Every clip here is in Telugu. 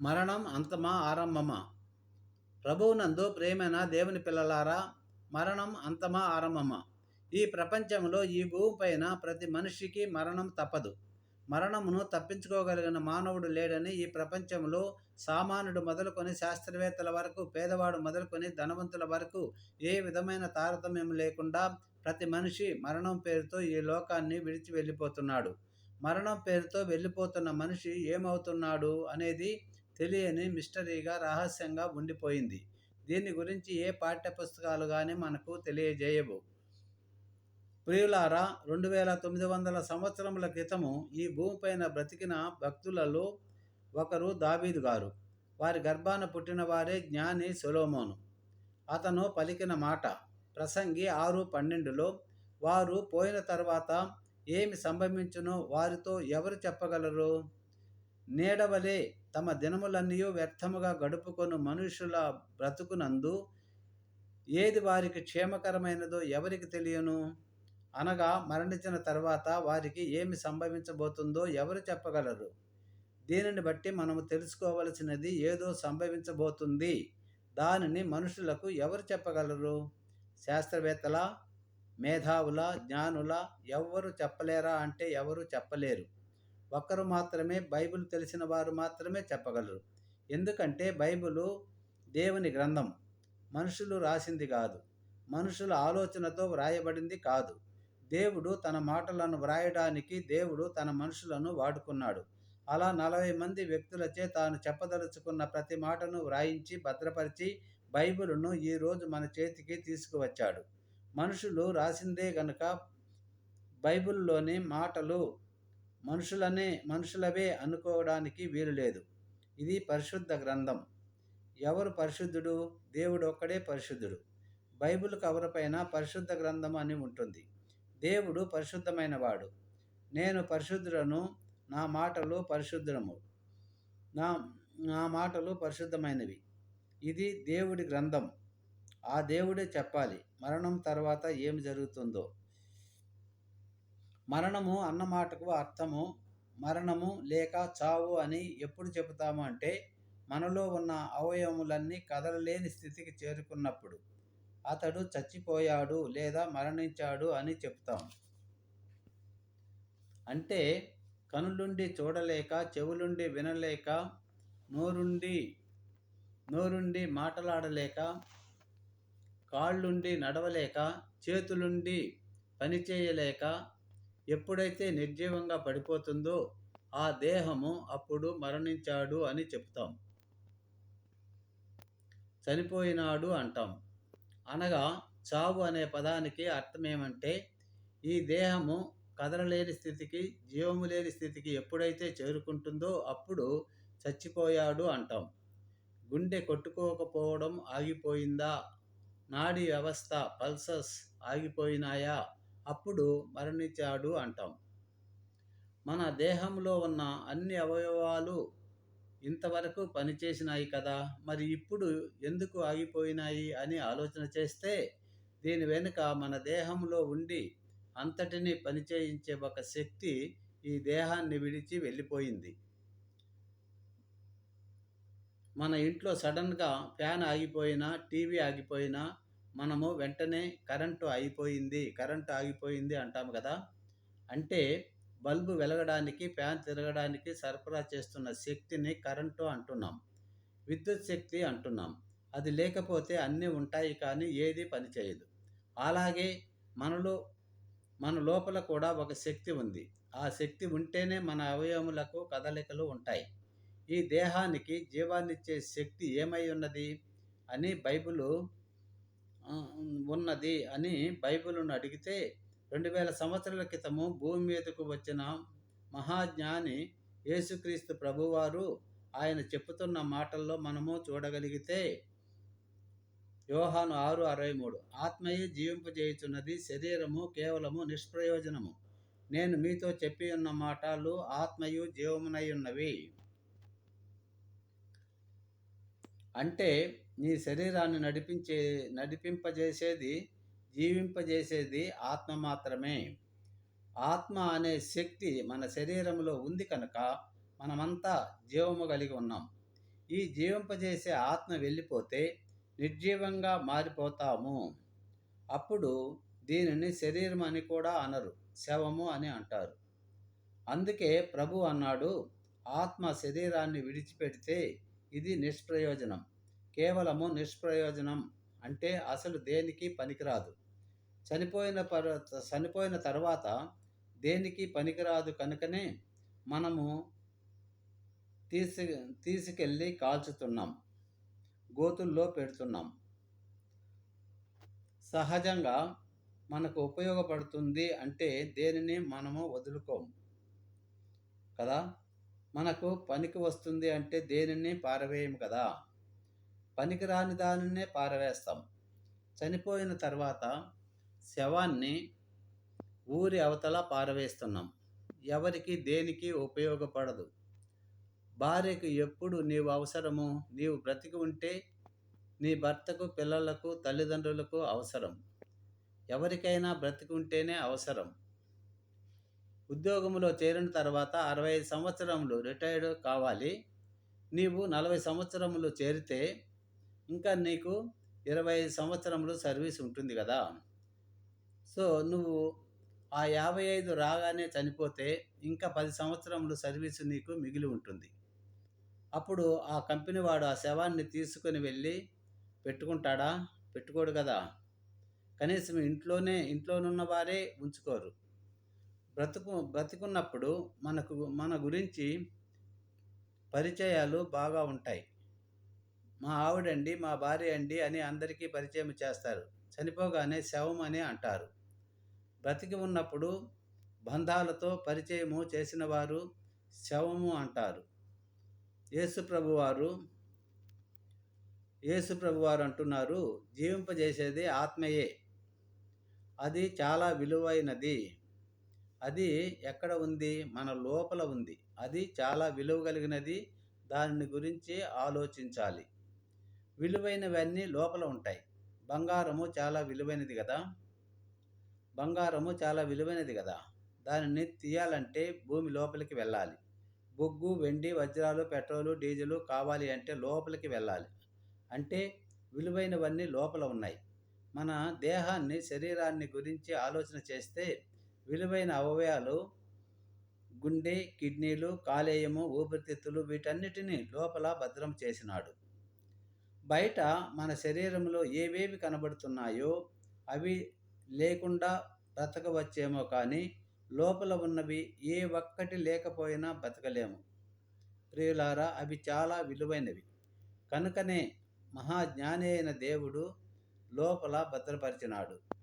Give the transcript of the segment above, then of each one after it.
మరణం అంతమా ఆరంభమా? ప్రభువునందు ప్రేమైన దేవుని పిల్లలారా? మరణం అంతమా ఆరంభమా? ఈ ప్రపంచంలో ఈ భూమిపైన ప్రతి మనిషికి మరణం తప్పదు. మరణమును తప్పించుకోగలిగిన మానవుడు లేడని ఈ ప్రపంచంలో సామాన్యుడు మొదలుకొని శాస్త్రవేత్తల వరకు పేదవాడు మొదలుకొని ధనవంతుల వరకు ఏ విధమైన తారతమ్యం లేకుండా ప్రతి మనిషి మరణం పేరుతో ఈ లోకాన్ని విడిచి వెళ్ళిపోతున్నాడు. మరణం పేరుతో వెళ్ళిపోతున్న మనిషి ఏమవుతున్నాడు అనేది తెలియని మిస్టరీగా రహస్యంగా ఉండిపోయింది. దీని గురించి ఏ పాఠ్యపుస్తకాలు కానీ మనకు తెలియజేయవు. ప్రియులారా రెండు వేల తొమ్మిది వందల సంవత్సరముల క్రితము ఈ భూమిపైన బ్రతికిన భక్తులలో ఒకరు దావీదు గారు. వారి గర్భాన పుట్టిన వారే జ్ఞాని సొలోమోను. అతను పలికిన మాట ప్రసంగి ఆరు పన్నెండులో వారు పోయిన తర్వాత ఏమి సంభవించునో? వారితో ఎవరు చెప్పగలరు? నీడవలే తమ దినములన్నీ వ్యర్థముగా గడుపుకొను మనుషుల బ్రతుకునందు. ఏది వారికి క్షేమకరమైనదో ఎవరికి తెలియను? అనగా మరణించిన తర్వాత వారికి ఏమి సంభవించబోతుందో ఎవరు చెప్పగలరు? దీనిని బట్టి మనము తెలుసుకోవలసినది ఏదో సంభవించబోతుంది. దానిని మనుషులకు ఎవరు చెప్పగలరు? శాస్త్రవేత్తల మేధావుల జ్ఞానుల ఎవ్వరు చెప్పలేరా అంటే ఎవరు చెప్పలేరు. ఒక్కరు మాత్రమే బైబిల్ తెలిసిన వారు మాత్రమే చెప్పగలరు. ఎందుకంటే బైబిలు దేవుని గ్రంథం. మనుషులు రాసింది కాదు. మనుషుల ఆలోచనతో వ్రాయబడింది కాదు. దేవుడు తన మాటలను వ్రాయడానికి దేవుడు తన మనుషులను వాడుకున్నాడు. అలా నలభై మంది వ్యక్తులచే తాను చెప్పదలుచుకున్న ప్రతి మాటను వ్రాయించి భద్రపరిచి బైబిల్ను ఈరోజు మన చేతికి తీసుకువచ్చాడు. మనుషులు రాసిందే గనుక బైబిల్లోని మాటలు మనుషులనే మనుషులవే అనుకోవడానికి వీలు లేదు. ఇది పరిశుద్ధ గ్రంథం. ఎవరు పరిశుద్ధుడు? దేవుడు ఒక్కడే పరిశుద్ధుడు. బైబిల్ కవర్ పైన పరిశుద్ధ గ్రంథం అని ఉంటుంది. దేవుడు పరిశుద్ధమైన వాడు నేను పరిశుద్ధులను నా మాటలు పరిశుద్ధము. నా నా మాటలు పరిశుద్ధమైనవి. ఇది దేవుడి గ్రంథం. ఆ దేవుడే చెప్పాలి. మరణం తర్వాత ఏమి జరుగుతుందో. మరణము అన్న మాటకు అర్థము. మరణము లేక చావు అని ఎప్పుడు చెబుతాము అంటే మనలో ఉన్న అవయవములన్నీ కదలలేని స్థితికి చేరుకున్నప్పుడు. అతడు చచ్చిపోయాడు లేదా మరణించాడు అని చెప్తాం అంటే కనులుండి చూడలేక చెవులుండి వినలేక నోరుండి నోరుండి మాటలాడలేక కాళ్ళుండి నడవలేక చేతులుండి పనిచేయలేక ఎప్పుడైతే నిర్జీవంగా పడిపోతుందో ఆ దేహము అప్పుడు మరణించాడు అని చెప్తాం. చనిపోయినాడు అంటాం. అనగా చావు అనే పదానికి అర్థం ఏమంటే ఈ దేహము కదలలేని స్థితికి జీవము లేని స్థితికి ఎప్పుడైతే చేరుకుంటుందో అప్పుడు చచ్చిపోయాడు అంటాం. గుండె కొట్టుకోకపోవడం ఆగిపోయిందా? నాడీ వ్యవస్థ పల్సస్ ఆగిపోయినాయా? అప్పుడు మరణించాడు అంటాం. మన దేహంలో ఉన్న అన్ని అవయవాలు ఇంతవరకు పనిచేసినాయి కదా మరి ఇప్పుడు ఎందుకు ఆగిపోయినాయి అని ఆలోచన చేస్తే దీని వెనుక మన దేహంలో ఉండి అంతటిని పనిచేయించే ఒక శక్తి ఈ దేహాన్ని విడిచి వెళ్ళిపోయింది. మన ఇంట్లో సడన్గా ఫ్యాన్ ఆగిపోయినా టీవీ ఆగిపోయినా మనము వెంటనే కరెంటు అయిపోయింది కరెంటు ఆగిపోయింది అంటాము కదా. అంటే బల్బు వెలగడానికి ఫ్యాన్ తిరగడానికి సరఫరా చేస్తున్న శక్తిని కరెంటు అంటున్నాం. విద్యుత్ శక్తి అంటున్నాం. అది లేకపోతే అన్నీ ఉంటాయి కానీ ఏది పనిచేయదు అలాగే మనలో మన లోపల కూడా ఒక శక్తి ఉంది. ఆ శక్తి ఉంటేనే మన అవయవములకు కదలికలు ఉంటాయి. ఈ దేహానికి జీవాన్నిచ్చే శక్తి ఏమై ఉన్నది? అని బైబిలు ఉన్నది అని బైబిల్ను అడిగితే రెండు వేల సంవత్సరాల క్రితము భూమి మీదకు వచ్చిన మహాజ్ఞాని యేసుక్రీస్తు ప్రభువారు ఆయన చెప్పుతున్న మాటల్లో మనము చూడగలిగితే యోహాను ఆరు అరవై మూడు ఆత్మయే జీవింపజేయుచున్నది శరీరము కేవలము నిష్ప్రయోజనము. నేను మీతో చెప్పి ఉన్న మాటలు ఆత్మయు జీవమునై ఉన్నవి. అంటే నీ శరీరాన్ని నడిపించే నడిపింపజేసేది జీవింపజేసేది ఆత్మ మాత్రమే. ఆత్మ అనే శక్తి మన శరీరంలో ఉంది కనుక మనమంతా జీవము కలిగి ఉన్నాం. ఈ జీవింపజేసే ఆత్మ వెళ్ళిపోతే నిర్జీవంగా మారిపోతాము. అప్పుడు దీనిని శరీరం అని కూడా అనరు శవము అని అంటారు. అందుకే ప్రభు అన్నాడు ఆత్మ శరీరాన్ని విడిచిపెడితే ఇది నిష్ప్రయోజనం. కేవలము నిష్ప్రయోజనం అంటే అసలు దేనికి పనికిరాదు. చనిపోయిన పర చనిపోయిన తర్వాత దేనికి పనికిరాదు కనుకనే మనము తీసి తీసుకెళ్ళి కాల్చుతున్నాం. గోతుల్లో పెడుతున్నాం. సహజంగా మనకు ఉపయోగపడుతుంది అంటే దేనిని మనము వదులుకోము కదా? మనకు పనికి వస్తుంది అంటే దేనిని పారవేయము కదా? పనికిరాని దానినే పారవేస్తాం. చనిపోయిన తర్వాత శవాన్ని ఊరి అవతల పారవేస్తున్నాం. ఎవరికి దేనికి ఉపయోగపడదు. భార్యకు ఎప్పుడు నీవు అవసరము? నీవు బ్రతికి ఉంటే నీ భర్తకు పిల్లలకు తల్లిదండ్రులకు అవసరం. ఎవరికైనా బ్రతికి ఉంటేనే అవసరం. ఉద్యోగంలో చేరిన తర్వాత అరవై ఐదు సంవత్సరములు రిటైర్డ్ కావాలి. నీవు నలభై సంవత్సరములు చేరితే ఇంకా నీకు ఇరవై ఐదు సంవత్సరములు సర్వీస్ ఉంటుంది కదా. సో నువ్వు ఆ యాభై ఐదు రాగానే చనిపోతే ఇంకా పది సంవత్సరములు సర్వీసు నీకు మిగిలి ఉంటుంది. అప్పుడు ఆ కంపెనీ వాడు ఆ శవాన్ని తీసుకొని వెళ్ళి పెట్టుకుంటాడా? పెట్టుకోడు కదా. కనీసం ఇంట్లోనే ఇంట్లోనున్న వారే ఉంచుకోరు. బ్రతుకు బ్రతికున్నప్పుడు మనకు మన గురించి పరిచయాలు బాగా ఉంటాయి. మా ఆవిడండి మా భార్య అండి అని అందరికీ పరిచయం చేస్తారు. చనిపోగానే శవం అని అంటారు. బ్రతికి ఉన్నప్పుడు బంధాలతో పరిచయము చేసిన వారు శవము అంటారు. యేసుప్రభు వారు యేసుప్రభు వారు అంటున్నారు జీవింపజేసేది ఆత్మయే. అది చాలా విలువైనది. అది ఎక్కడ ఉంది? మన లోపల ఉంది. అది చాలా విలువ కలిగినది. దానిని గురించి ఆలోచించాలి. విలువైనవన్నీ లోపల ఉంటాయి. బంగారము చాలా విలువైనది కదా? బంగారము చాలా విలువైనది కదా? దానిని తీయాలంటే భూమి లోపలికి వెళ్ళాలి. బొగ్గు వెండి వజ్రాలు పెట్రోలు డీజిలు కావాలి అంటే లోపలికి వెళ్ళాలి. అంటే విలువైనవన్నీ లోపల ఉన్నాయి. మన దేహాన్ని శరీరాన్ని గురించి ఆలోచన చేస్తే విలువైన అవయవాలు గుండె కిడ్నీలు కాలేయము ఊపిరితిత్తులు వీటన్నిటినీ లోపల భద్రం చేసినాడు. బయట మన శరీరంలో ఏవేవి కనబడుతున్నాయో అవి లేకుండా బ్రతకవచ్చేమో కానీ లోపల ఉన్నవి ఏ ఒక్కటి లేకపోయినా బ్రతకలేము. ప్రియులారా అవి చాలా విలువైనవి. కనుకనే మహాజ్ఞాని అయిన దేవుడు లోపల భద్రపరిచినాడు.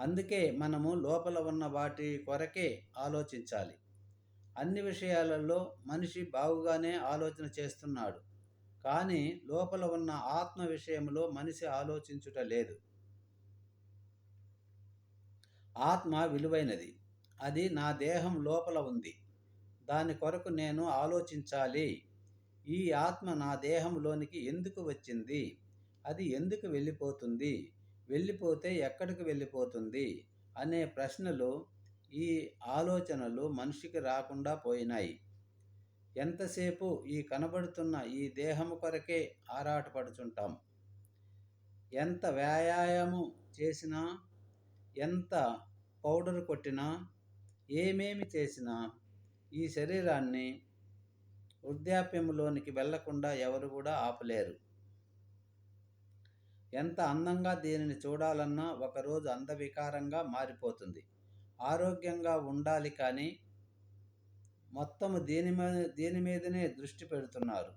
అందుకే మనము లోపల ఉన్న వాటి కొరకే ఆలోచించాలి. అన్ని విషయాలలో మనిషి బాగుగానే ఆలోచన చేస్తున్నాడు. కానీ లోపల ఉన్న ఆత్మ విషయంలో మనిషి ఆలోచించుట లేదు. ఆత్మ విలువైనది. అది నా దేహం లోపల ఉంది. దాని కొరకు నేను ఆలోచించాలి. ఈ ఆత్మ నా దేహంలోనికి ఎందుకు వచ్చింది? అది ఎందుకు వెళ్ళిపోతుంది? వెళ్ళిపోతే ఎక్కడికి వెళ్ళిపోతుంది? అనే ప్రశ్నలు ఈ ఆలోచనలు మనిషికి రాకుండా పోయినాయి. ఎంతసేపు ఈ కనబడుతున్న ఈ దేహము కొరకే ఆరాటపడుచుంటాం? ఎంత వ్యాయామం చేసినా ఎంత పౌడర్ కొట్టినా ఏమేమి చేసినా ఈ శరీరాన్ని వృద్ధాప్యంలోనికి వెళ్ళకుండా ఎవరు కూడా ఆపలేరు. ఎంత అందంగా దీనిని చూడాలన్నా ఒకరోజు అందవికారంగా మారిపోతుంది. ఆరోగ్యంగా ఉండాలి కానీ మొత్తము దీని మీద దీని మీదనే దృష్టి పెడుతున్నారు.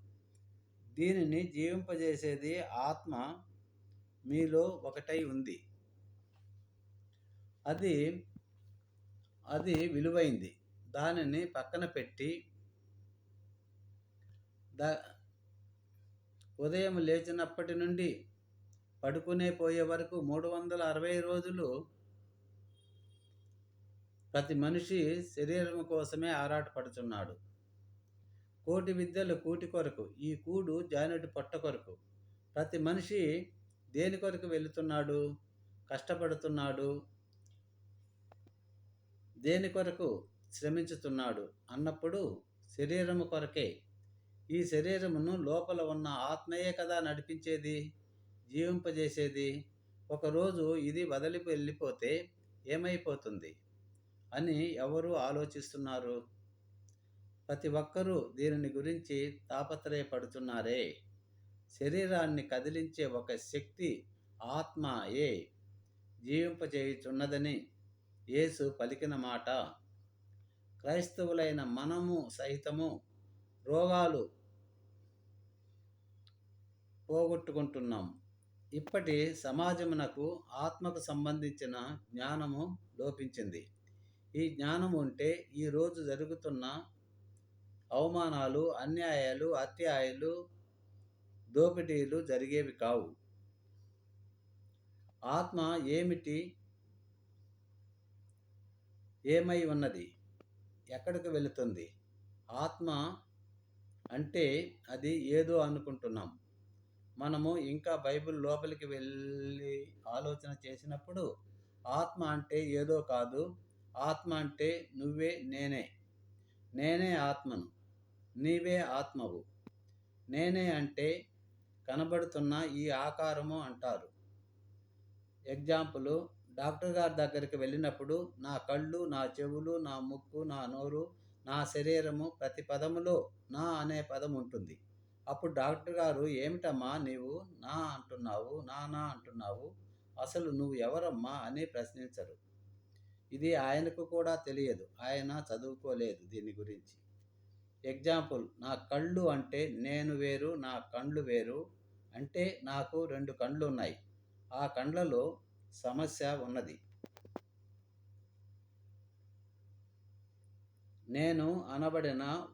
దీనిని జీవింపజేసేది ఆత్మ మీలో ఒకటై ఉంది. అది అది విలువైంది. దానిని పక్కన పెట్టి ద ఉదయం లేచినప్పటి నుండి పడుకునే పోయే వరకు మూడు వందల అరవై రోజులు ప్రతి మనిషి శరీరం కోసమే ఆరాటపడుచున్నాడు కోటి విద్యలు కూటి కొరకు ఈ కూడు జానుడి పొట్ట కొరకు. ప్రతి మనిషి దేని కొరకు వెళుతున్నాడు? కష్టపడుతున్నాడు. దేని కొరకు శ్రమించుతున్నాడు? అన్నప్పుడు శరీరము కొరకే. ఈ శరీరమును లోపల ఉన్న ఆత్మయే కదా నడిపించేది? జీవింపజేసేది? ఒకరోజు ఇది వదిలి వెళ్ళిపోతే ఏమైపోతుంది? అని ఎవరు ఆలోచిస్తున్నారు? ప్రతి ఒక్కరూ దీనిని గురించి తాపత్రయపడుతున్నారే. శరీరాన్ని కదిలించే ఒక శక్తి ఆత్మయే. జీవింపజేయుచున్నదని యేసు పలికిన మాట. క్రైస్తవులైన మనము సహితము రోగాలు పోగొట్టుకుంటున్నాం. ఇప్పటి సమాజమునకు ఆత్మకు సంబంధించిన జ్ఞానము లోపించింది. ఈ జ్ఞానం ఉంటే ఈరోజు జరుగుతున్న అవమానాలు అన్యాయాలు అత్యాయాలు దోపిడీలు జరిగేవి కావు. ఆత్మ ఏమిటి? ఏమై ఉన్నది? ఎక్కడికి వెళుతుంది? ఆత్మ అంటే అది ఏదో అనుకుంటున్నాం. మనము ఇంకా బైబిల్ లోపలికి వెళ్ళి ఆలోచన చేసినప్పుడు ఆత్మ అంటే ఏదో కాదు. ఆత్మ అంటే నువ్వే నేనే. నేనే ఆత్మను. నీవే ఆత్మవు. నేనే అంటే కనబడుతున్న ఈ ఆకారము అంటారు. ఎగ్జాంపుల్ డాక్టర్ గారి దగ్గరికి వెళ్ళినప్పుడు నా కళ్ళు నా చెవులు నా ముక్కు నా నోరు నా శరీరము ప్రతి పదములో నా అనే పదం ఉంటుంది. అప్పుడు డాక్టర్ గారు ఏమిటమ్మా నీవు? నా అంటున్నావు నా నా అంటున్నావు. అసలు నువ్వు ఎవరమ్మా? అని ప్రశ్నించరు. ఇది ఆయనకు కూడా తెలియదు. ఆయన చదువుకోలేదు దీని గురించి. ఎగ్జాంపుల్ నా కళ్ళు అంటే నేను వేరు నా కండ్లు వేరు అంటే నాకు రెండు కండ్లు ఉన్నాయి. ఆ కండ్లలో సమస్య ఉన్నది. నేను అనబడిన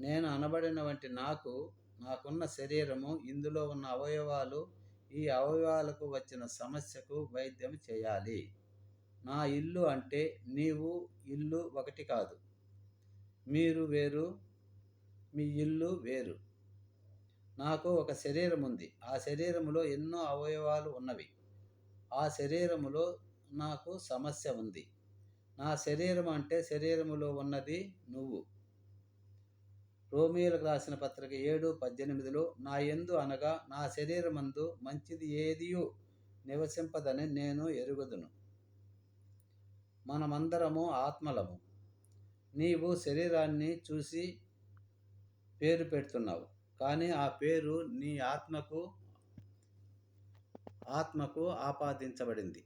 నేను అనబడిన వంటి నాకు నాకున్న శరీరము ఇందులో ఉన్న అవయవాలు ఈ అవయవాలకు వచ్చిన సమస్యకు వైద్యం చేయాలి. నా ఇల్లు అంటే నీవు ఇల్లు ఒకటి కాదు. మీరు వేరు మీ ఇల్లు వేరు. నాకు ఒక శరీరం ఉంది. ఆ శరీరములో ఎన్నో అవయవాలు ఉన్నవి. ఆ శరీరములో నాకు సమస్య ఉంది. నా శరీరం అంటే శరీరములో ఉన్నది నువ్వు. రోమియోలకు రాసిన పత్రిక ఏడు పద్దెనిమిదిలో నా ఎందు అనగా నా శరీరమందు మంచిది ఏదియో నివసింపదని నేను ఎరుగుదును. మనమందరము ఆత్మలము. నీవు శరీరాన్ని చూసి పేరు పెడుతున్నావు. కానీ ఆ పేరు నీ ఆత్మకు ఆత్మకు ఆపాదించబడింది.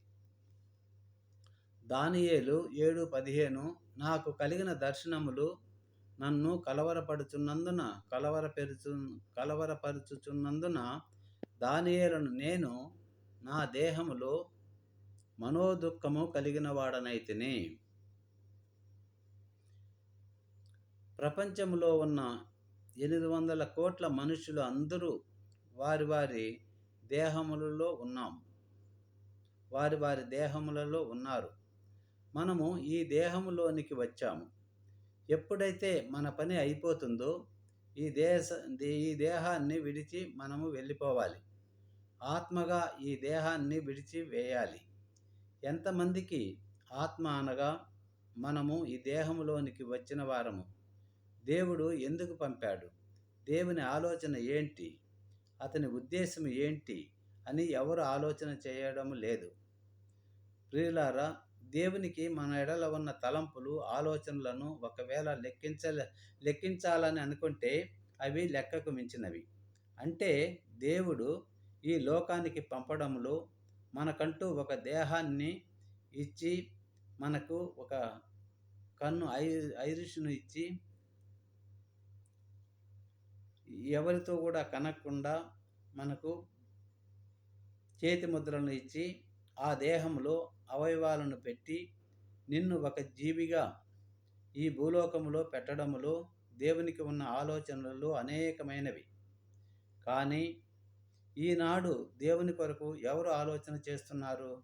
దానియేలు ఏడు పదిహేను నాకు కలిగిన దర్శనములు నన్ను కలవరపడుచున్నందున కలవరపెరుచు కలవరపరుచుచున్నందున దానియేలను నేను నా దేహములో మనోదుఖము కలిగిన వాడనైతిని ప్రపంచంలో ఉన్న ఎనిమిది వందల కోట్ల మనుషులు అందరూ వారి వారి దేహములలో ఉన్నాం. వారి వారి దేహములలో ఉన్నారు. మనము ఈ దేహములోనికి వచ్చాము. ఎప్పుడైతే మన పని అయిపోతుందో ఈ దేశ ఈ దేహాన్ని విడిచి మనము వెళ్ళిపోవాలి. ఆత్మగా ఈ దేహాన్ని విడిచి వేయాలి. ఎంతమందికి ఆత్మ అనగా మనము ఈ దేహంలోనికి వచ్చిన వారము. దేవుడు ఎందుకు పంపాడు? దేవుని ఆలోచన ఏంటి? అతని ఉద్దేశం ఏంటి? అని ఎవరు ఆలోచన చేయడం లేదు. ప్రియులారా దేవునికి మన ఎడల ఉన్న తలంపులు ఆలోచనలను ఒకవేళ లెక్కించ లెక్కించాలని అనుకుంటే అవి లెక్కకు మించినవి. అంటే దేవుడు ఈ లోకానికి పంపడంలో మనకంటూ ఒక దేహాన్ని ఇచ్చి మనకు ఒక కన్ను ఐ ఐరిష్ను ఇచ్చి ఎవరితో కూడా కనకుండా మనకు చేతి ముద్రలను ఇచ్చి ఆ దేహంలో అవయవాలను పెట్టి నిన్ను ఒక జీవిగా ఈ భూలోకములో పెట్టడములో దేవునికి ఉన్న ఆలోచనలు అనేకమైనవి. కానీ ఈనాడు దేవుని కొరకు ఎవరు ఆలోచన చేస్తున్నారు?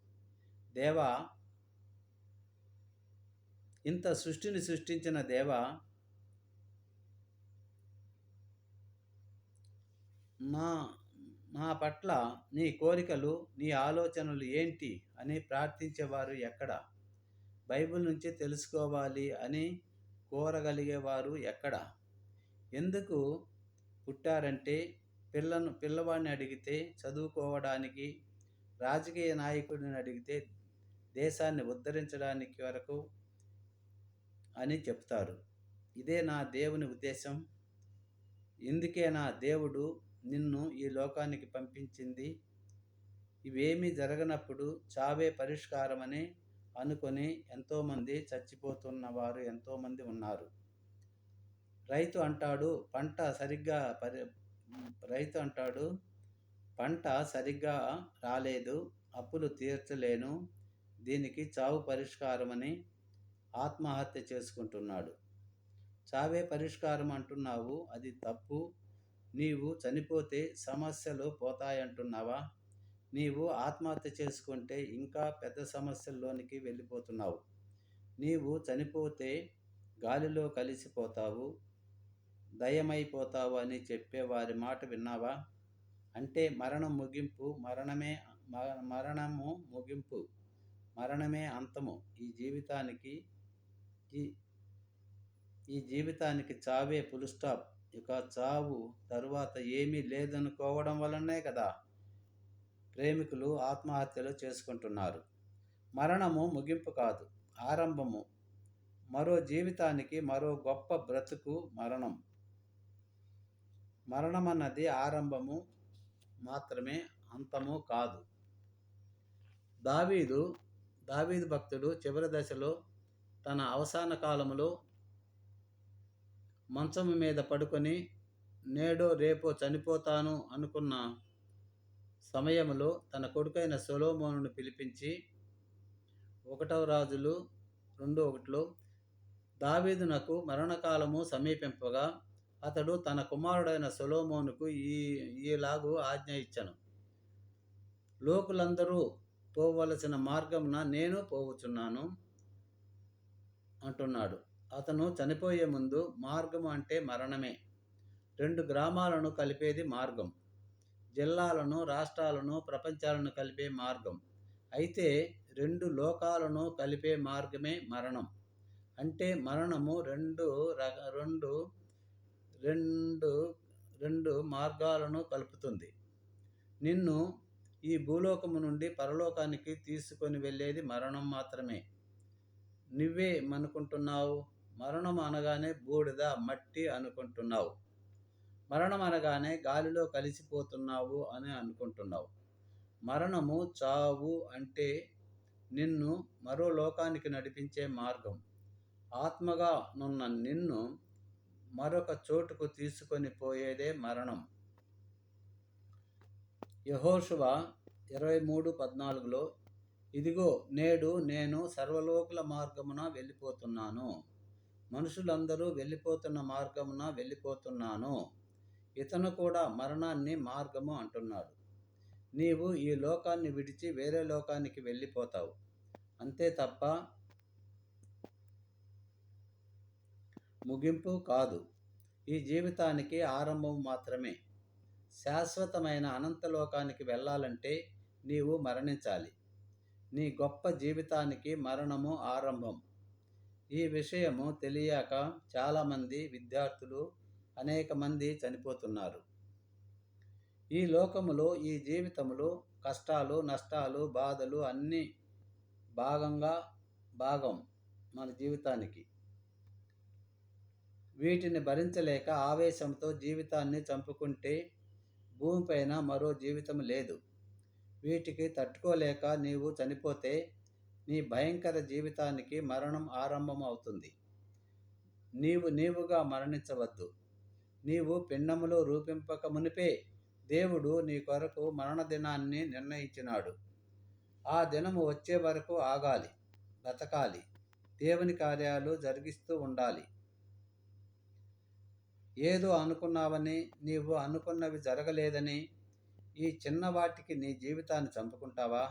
దేవా ఇంత సృష్టిని సృష్టించిన దేవా నా నా పట్ల నీ కోరికలు నీ ఆలోచనలు ఏంటి అని ప్రార్థించేవారు ఎక్కడ? బైబిల్ నుంచి తెలుసుకోవాలి అని కోరగలిగేవారు ఎక్కడ? ఎందుకు పుట్టారంటే పిల్లను పిల్లవాడిని అడిగితే చదువుకోవడానికి రాజకీయ నాయకుడిని అడిగితే దేశాన్ని ఉద్ధరించడానికి వరకు అని చెప్తారు. ఇదే నా దేవుని ఉద్దేశం. ఇందుకే నా దేవుడు నిన్ను ఈ లోకానికి పంపించింది. ఇవేమీ జరగనప్పుడు చావే పరిష్కారమని అనుకొని ఎంతోమంది చచ్చిపోతున్న వారు ఎంతోమంది ఉన్నారు. రైతు అంటాడు పంట సరిగ్గా పరి రైతు అంటాడు పంట సరిగ్గా రాలేదు అప్పులు తీర్చలేను దీనికి చావు పరిష్కారమని ఆత్మహత్య చేసుకుంటున్నాడు. చావే పరిష్కారం అంటున్నావు అది తప్పు నీవు చనిపోతే సమస్యలు పోతాయంటున్నావా? నీవు ఆత్మహత్య చేసుకుంటే ఇంకా పెద్ద సమస్యల్లోనికి వెళ్ళిపోతున్నావు. నీవు చనిపోతే గాలిలో కలిసిపోతావు దయమైపోతావు అని చెప్పే వారి మాట విన్నావా? అంటే మరణం ముగింపు మరణమే మరణము ముగింపు మరణమే అంతము. ఈ జీవితానికి ఈ ఈ జీవితానికి చావే ఫుల్ స్టాప్. ఇక చావు తరువాత ఏమీ లేదనుకోవడం వలనే కదా ప్రేమికులు ఆత్మహత్యలు చేసుకుంటున్నారు. మరణము ముగింపు కాదు ఆరంభము. మరో జీవితానికి మరో గొప్ప బ్రతుకు మరణం. మరణం అన్నది ఆరంభము మాత్రమే అంతము కాదు. దావీదు దావీదు భక్తుడు చివరి దశలో తన అవసాన కాలములో మంచం మీద పడుకొని నేడో రేపో చనిపోతాను అనుకున్న సమయంలో తన కొడుకైన సొలోమోనును పిలిపించి ఒకటవ రాజులు రెండు ఒకటిలో దావీదునకు మరణకాలము సమీపింపగా అతడు తన కుమారుడైన సొలోమోనుకు ఈ ఈలాగు ఆజ్ఞ ఇచ్చను. లోకులందరూ పోవలసిన మార్గమున నేను పోవచున్నాను అంటున్నాడు. అతను చనిపోయే ముందు మార్గం అంటే మరణమే. రెండు గ్రామాలను కలిపేది మార్గం. జిల్లాలను రాష్ట్రాలను ప్రపంచాలను కలిపే మార్గం. అయితే రెండు లోకాలను కలిపే మార్గమే మరణం. అంటే మరణము రెండు రెండు రెండు రెండు మార్గాలను కలుపుతుంది. నిన్ను ఈ భూలోకము నుండి పరలోకానికి తీసుకొని వెళ్ళేది మరణం మాత్రమే. నువ్వే అనుకుంటున్నావు మరణం అనగానే బూడిద మట్టి అనుకుంటున్నావు. మరణం అనగానే గాలిలో కలిసిపోతున్నావు అని అనుకుంటున్నావు. మరణము చావు అంటే నిన్ను మరో లోకానికి నడిపించే మార్గం. ఆత్మగా నున్న నిన్ను మరొక చోటుకు తీసుకొని పోయేదే మరణం. యహోశువ ఇరవై మూడు పద్నాలుగులో ఇదిగో నేడు నేను సర్వలోకుల మార్గమున వెళ్ళిపోతున్నాను. మనుషులందరూ వెళ్ళిపోతున్న మార్గమున వెళ్ళిపోతున్నాను. ఇతను కూడా మరణాన్ని మార్గము అంటున్నాడు. నీవు ఈ లోకాన్ని విడిచి వేరే లోకానికి వెళ్ళిపోతావు. అంతే తప్ప ముగింపు కాదు. ఈ జీవితానికి ఆరంభం మాత్రమే. శాశ్వతమైన అనంత లోకానికి వెళ్ళాలంటే నీవు మరణించాలి. నీ గొప్ప జీవితానికి మరణము ఆరంభం. ఈ విషయము తెలియక చాలామంది విద్యార్థులు అనేక మంది చనిపోతున్నారు. ఈ లోకములో ఈ జీవితంలో కష్టాలు నష్టాలు బాధలు అన్నీ భాగంగా భాగం మన జీవితానికి. వీటిని భరించలేక ఆవేశంతో జీవితాన్ని చంపుకుంటే భూమిపైన మరో జీవితం లేదు. వీటికి తట్టుకోలేక నీవు చనిపోతే నీ భయంకర జీవితానికి మరణం ఆరంభం అవుతుంది నీవు నీవుగా మరణించవద్దు. నీవు పిండములో రూపింపక మునిపే దేవుడు నీ కొరకు మరణ దినాన్ని నిర్ణయించినాడు. ఆ దినము వచ్చే వరకు ఆగాలి బతకాలి దేవుని కార్యాలు జరిగిస్తూ ఉండాలి. ఏదో అనుకున్నావని నీవు అనుకున్నవి జరగలేదని ఈ చిన్నవాటికి నీ జీవితాన్ని చంపుకుంటావా?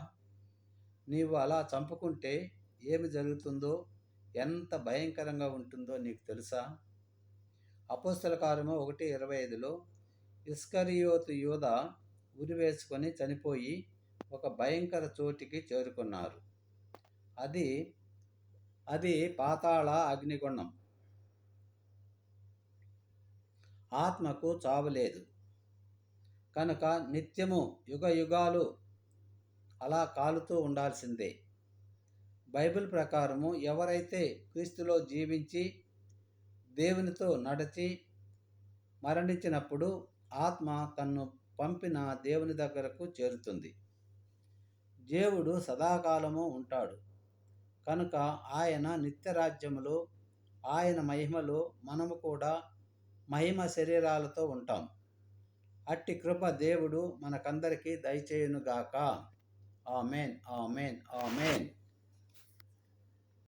నీవు అలా చంపుకుంటే ఏమి జరుగుతుందో ఎంత భయంకరంగా ఉంటుందో నీకు తెలుసా? అపోస్తల కారము ఒకటి ఇరవై ఐదులో ఇస్కరియోతు యూధ ఉరివేసుకొని చనిపోయి ఒక భయంకర చోటికి చేరుకున్నారు. అది అది పాతాళ అగ్నిగుండం. ఆత్మకు చావులేదు కనుక నిత్యము యుగ యుగాలు అలా కాలుతూ ఉండాల్సిందే. బైబిల్ ప్రకారము ఎవరైతే క్రీస్తులో జీవించి దేవునితో నడిచి మరణించినప్పుడు ఆత్మ తన్ను పంపిన దేవుని దగ్గరకు చేరుతుంది. దేవుడు సదాకాలము ఉంటాడు. కనుక ఆయన నిత్యరాజ్యములో ఆయన మహిమలో మనము కూడా మహిమ శరీరాలతో ఉంటాం. అట్టి కృప దేవుడు మనకందరికీ దయచేయునుగాక. Amen. Amen. Amen.